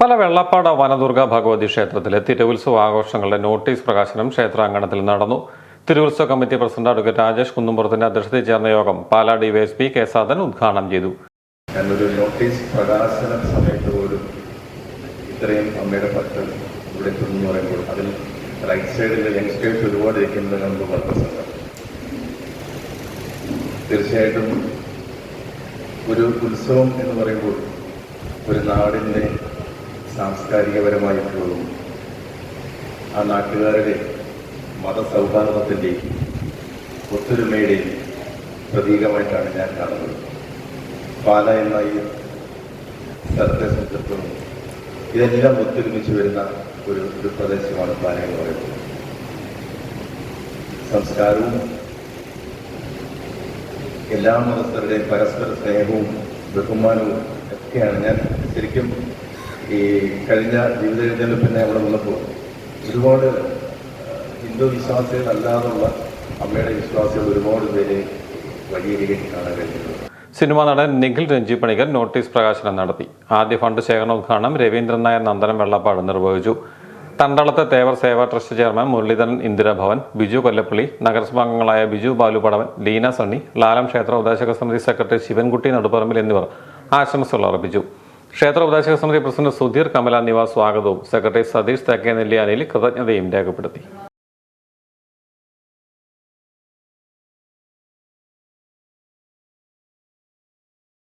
പല വെള്ളപ്പാട വനദുർഗ ഭഗവതി ക്ഷേത്രത്തിലെ തിരുവുത്സവ ആഘോഷങ്ങളുടെ നോട്ടീസ് പ്രകാശനം ക്ഷേത്രാങ്കണത്തിൽ നടന്നു. തിരുവുത്സവ കമ്മിറ്റി പ്രസിഡന്റ് അഡ്വക്കേറ്റ് രാജേഷ് കുന്നുംപുറത്തിന്റെ അധ്യക്ഷതയിൽ ചേർന്ന യോഗം പാലാ ഡിവൈഎസ്പി കെ സാദൻ ഉദ്ഘാടനം ചെയ്തു. നോട്ടീസ് ഇത്രയും അമ്മയുടെ അതിൽ റൈറ്റ് സൈഡിൽ തീർച്ചയായിട്ടും ഒരു ഉത്സവം എന്ന് പറയുമ്പോൾ ഒരു നാടിന്റെ സാംസ്കാരികപരമായിട്ടുള്ളതും ആ നാട്ടുകാരുടെ മതസൗഹാർദ്ദത്തിന്റെയും ഒത്തൊരുമയുടെയും പ്രതീകമായിട്ടാണ് ഞാൻ കാണുന്നത്. പാല എന്ന ഈ സ്ഥലത്തെ സംബന്ധിച്ചിടത്തോളം ഇതെല്ലാം ഒത്തൊരുമിച്ച് വരുന്ന ഒരു ഒരു പ്രദേശമാണ് പാല എന്ന് പറയുന്നത്. സംസ്കാരവും എല്ലാ മതസ്ഥരുടെയും പരസ്പര സ്നേഹവും ബഹുമാനവും ഒക്കെയാണ്. ഞാൻ ശരിക്കും ഈ കഴിഞ്ഞ ജീവിത പിന്നെ അവിടെ വന്നപ്പോൾ ഒരുപാട് ഹിന്ദു വിശ്വാസികൾ അല്ലാതുള്ള അമ്മയുടെ വിശ്വാസികൾ ഒരുപാട് പേരെ രീതിയിൽ കാണാൻ കഴിഞ്ഞിട്ടുണ്ട് സിനിമാ നടൻ നിഖിൽ രഞ്ജി പണിക്കർ നോട്ടീസ് പ്രകാശനം നടത്തി. ആദ്യ ഫണ്ട് ശേഖരണ ഉദ്ഘാടനം രവീന്ദ്രൻ നായർ നന്ദനം വെള്ളപ്പാട് നിർവഹിച്ചു. തണ്ടളത്തെ തേവർ സേവാ ട്രസ്റ്റ് ചെയർമാൻ മുരളീധരൻ ഇന്ദിരാഭവൻ ബിജു കൊല്ലപ്പള്ളി നഗരസഭാംഗങ്ങളായ ബിജു ബാലുപടവൻ ലീന സണ്ണി ലാലം ക്ഷേത്ര ഉപദേശക സമിതി സെക്രട്ടറി ശിവൻകുട്ടി നടുപ്പറമ്പിൽ എന്നിവർ ആശംസകൾ അർപ്പിച്ചു. ക്ഷേത്ര ഉപദേശക സമിതി പ്രസിഡന്റ് സുധീർ കമല നിവാസ് സ്വാഗതവും സെക്രട്ടറി സതീഷ് തെക്കേ നെല്ലിയാനിൽ കൃതജ്ഞതയും രേഖപ്പെടുത്തി.